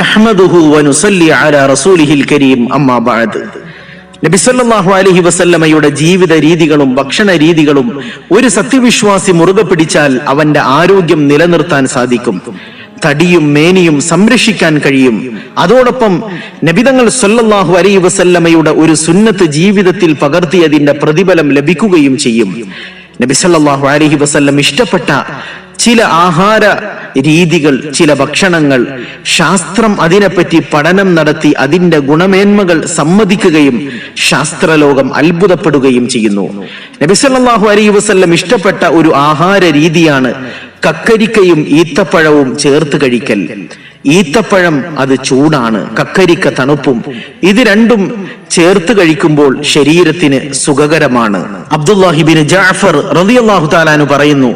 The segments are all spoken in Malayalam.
അഹ്മദുഹു വനുസല്ലി അലാ റസൂലിഹിൽ കരീം. അമ്മാ ബഅദ്. നബി സല്ലല്ലാഹു അലൈഹി വസല്ലമയുടെ ജീവിത രീതികളും ഭക്ഷണ രീതികളും ഒരു സത്യവിശ്വാസി മുറുകെ പിടിച്ചാൽ അവന്റെ ആരോഗ്യം നിലനിർത്താൻ സാധിക്കും. തടിയും മേനിയും സംരക്ഷിക്കാൻ കഴിയും. അതോടൊപ്പം നബിതങ്ങൾ സൊല്ലാഹു അലൈഹി വസല്ലമയുടെ ഒരു സുന്നത്ത് ജീവിതത്തിൽ പകർത്തിയതിന്റെ പ്രതിഫലം ലഭിക്കുകയും ചെയ്യും. നബി അലഹി വസല്ലം ഇഷ്ടപ്പെട്ട ചില ആഹാര രീതികൾ ചില ഭക്ഷണങ്ങൾ ശാസ്ത്രം അതിനെപ്പറ്റി പഠനം നടത്തി അതിന്റെ ഗുണമേന്മകൾ സമ്മതിക്കുകയും ശാസ്ത്രലോകം അത്ഭുതപ്പെടുകയും ചെയ്യുന്നു. നബിസല്ലാഹു അലൈഹി വസ്ല്ലം ഇഷ്ടപ്പെട്ട ഒരു ആഹാര രീതിയാണ് കക്കരിക്കയും ഈത്തപ്പഴവും ചേർത്ത് കഴിക്കൽ ഈത്തപ്പഴം അത് ചൂടാണ് കക്കരിക്ക തണുപ്പും ഇത് രണ്ടും ചേർത്ത് കഴിക്കുമ്പോൾ ശരീരത്തിന് സുഖകരമാണ് അബ്ദുല്ലാഹിബിൻ ജാഫർ റളിയല്ലാഹു താലാനു പറയുന്നു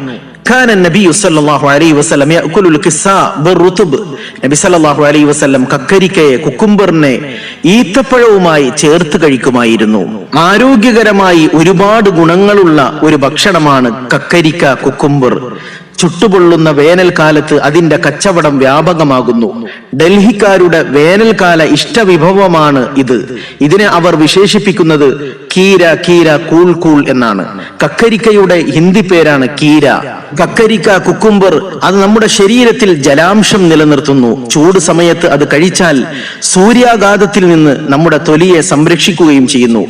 كان النبي صلى الله عليه وسلم يأكل الكساء بالرطب നബി സല്ലല്ലാഹു അലൈഹി വസല്ലം കക്കരിക്കയെ കുക്കുംബറിനെ ഈത്തപ്പഴവുമായി ചേർത്ത് കഴിക്കുമായിരുന്നു ആരോഗ്യകരമായി ഒരുപാട് ഗുണങ്ങളുള്ള ഒരു ഭക്ഷണമാണ് കക്കരിക്ക കുക്കുംബർ ചുട്ടുപൊള്ളുന്ന വേനൽക്കാലത്ത് അതിന്റെ കച്ചവടം വ്യാപകമാകുന്നു. ഡൽഹിക്കാരുടെ വേനൽക്കാല ഇഷ്ടവിഭവമാണ് ഇത്. ഇതിനെ അവർ വിശേഷിപ്പിക്കുന്നത് കീര കീര കൂൾ കൂൾ എന്നാണ്. കക്കരിക്കയുടെ ഹിന്ദി പേരാണ് കീര. കക്കരിക്ക കുക്കുംബർ അത് നമ്മുടെ ശരീരത്തിൽ ജലാംശം നിലനിർത്തുന്നു. ചൂട് സമയത്ത് അത് കഴിച്ചാൽ സൂര്യാഘാതത്തിൽ നിന്ന് നമ്മുടെ തൊലിയെ സംരക്ഷിക്കുകയും ചെയ്യുന്നു.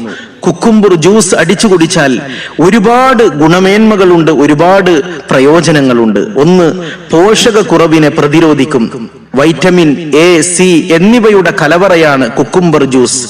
കുക്കുംബർ ജ്യൂസ് അടിച്ചു കുടിച്ചാൽ ഒരുപാട് ഗുണമേന്മകളുണ്ട് ഒരുപാട് പ്രയോജനങ്ങളുണ്ട്. ഒന്ന് പോഷകക്കുറവിനെ പ്രതിരോധിക്കും. വൈറ്റമിൻ എ സി എന്നിവയുടെ കലവറയാണ് കുക്കുംബർ ജ്യൂസ്.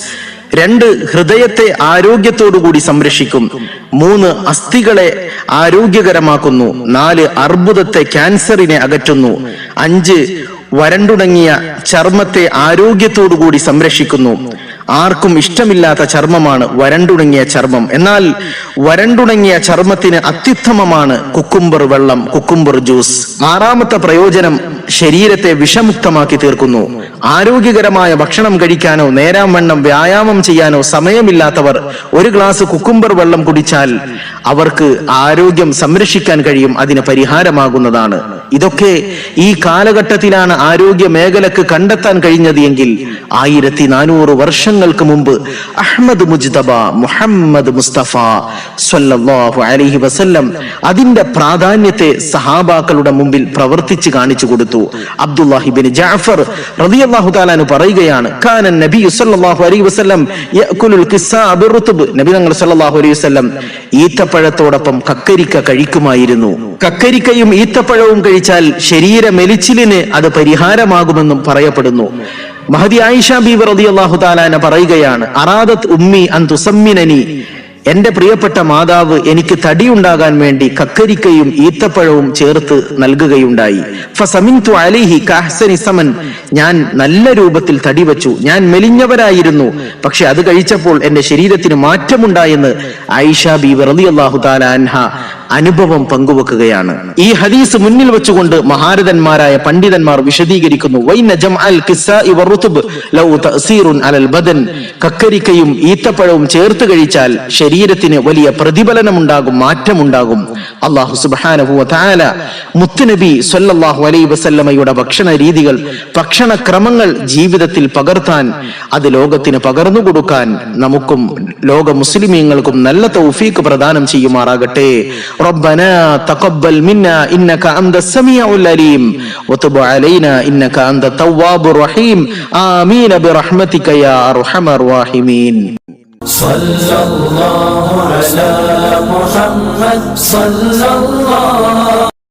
രണ്ട് ഹൃദയത്തെ ആരോഗ്യത്തോടുകൂടി സംരക്ഷിക്കും. മൂന്ന് അസ്ഥികളെ ആരോഗ്യകരമാക്കുന്നു. നാല് അർബുദത്തെ ക്യാൻസറിനെ അകറ്റുന്നു. അഞ്ച് വരണ്ടുണങ്ങിയ ചർമ്മത്തെ ആരോഗ്യത്തോടുകൂടി സംരക്ഷിക്കുന്നു. ആർക്കും ഇഷ്ടമില്ലാത്ത ചർമ്മമാണ് വരണ്ടുണങ്ങിയ ചർമ്മം. എന്നാൽ വരണ്ടുണങ്ങിയ ചർമ്മത്തിന് അത്യുത്തമമാണ് കുക്കുംബർ വെള്ളം കുക്കുംബർ ജ്യൂസ്. ആറാമത്തെ പ്രയോജനം ശരീരത്തെ വിഷമുക്തമാക്കി തീർക്കുന്നു. ആരോഗ്യകരമായ ഭക്ഷണം കഴിക്കാനോ നേരാം വണ്ണം വ്യായാമം ചെയ്യാനോ സമയമില്ലാത്തവർ ഒരു ഗ്ലാസ് കുക്കുംബർ വെള്ളം കുടിച്ചാൽ അവർക്ക് ആരോഗ്യം സംരക്ഷിക്കാൻ കഴിയും അതിന് പരിഹാരമാകുന്നതാണ്. ഇതൊക്കെ ഈ കാലഘട്ടത്തിലാണ് ആരോഗ്യ മേഖലക്ക് കണ്ടെത്താൻ കഴിഞ്ഞത് എങ്കിൽ ആയിരത്തി നാനൂറ് വർഷങ്ങൾക്ക് മുമ്പ് അഹമ്മദ് മുജ്തബ മുഹമ്മദ് മുസ്തഫ സ്വല്ലല്ലാഹു അലൈഹി വസല്ലം അതിന്റെ പ്രാധാന്യത്തെ സഹാബാക്കളുടെ മുമ്പിൽ പ്രവർത്തിച്ച് കാണിച്ചു കൊടുത്തു. അബ്ദുല്ലാഹിബിൻ ജാഫർ റളിയല്ലാഹു പറയുകയാണ് കാനൻ നബി സല്ലല്ലാഹു അലൈഹി വസല്ലം യഅകുലുൽ നബി തങ്ങൾ സല്ലല്ലാഹു അലൈഹി വസല്ലം ഈത്തപ്പഴത്തോടൊപ്പം കക്കരിക്ക കഴിക്കുമായിരുന്നു. കക്കരിക്കയും ഈത്തപ്പഴവും കഴിച്ചാൽ ശരീര മെലിച്ചിലിന് അത് പരിഹാരമാകുമെന്നും പറയപ്പെടുന്നു. മഹദി ആയിഷ ബീബ് റളിയല്ലാഹു താലാന പറയുകയാണ് അറാദത്ത് ഉമ്മി അൻ തുസമ്മിനനി എന്റെ പ്രിയപ്പെട്ട മാതാവ് എനിക്ക് തടിയുണ്ടാകാൻ വേണ്ടി കക്കരിക്കയും ഈത്തപ്പഴവും ചേർത്ത് നൽകുകയുണ്ടായി. ഞാൻ നല്ല രൂപത്തിൽ തടി വച്ചു ഞാൻ മെലിഞ്ഞവരായിരുന്നു പക്ഷെ അത് കഴിച്ചപ്പോൾ എന്റെ ശരീരത്തിന് മാറ്റമുണ്ടായെന്ന് ആയിഷ ബി റളിയല്ലാഹു അള്ളാഹു അൻഹ അനുഭവം പങ്കുവെക്കുകയാണ്. ഈ ഹദീസ് മുന്നിൽ വെച്ചുകൊണ്ട് മഹാരഥന്മാരായ പണ്ഡിതന്മാർ വിശദീകരിക്കുന്നു. കക്കരിക്കയും ഈത്തപ്പഴവും ചേർത്ത് കഴിച്ചാൽ ശരീരത്തിന് വലിയ പ്രതിഫലനമുണ്ടാകും മാറ്റമുണ്ടാകും. അള്ളാഹു വതആല മുത്തുനബി സൊല്ലാഹു അലൈ വസല്ലമ്മയുടെ ഭക്ഷണ രീതികൾ ഭക്ഷണ ക്രമങ്ങൾ ജീവിതത്തിൽ പകർത്താൻ അത് ലോകത്തിന് പകർന്നു കൊടുക്കാൻ നമുക്കും ലോക മുസ്ലിമീങ്ങൾക്കും നല്ല തൗഫീക്ക് പ്രദാനം ചെയ്യുമാറാകട്ടെ. ربنا تقبل منا إنك أنت السميع العليم وتب علينا إنك أنت التواب الرحيم. آمين برحمتك يا أرحم الراحمين. صلى الله على محمد صلى الله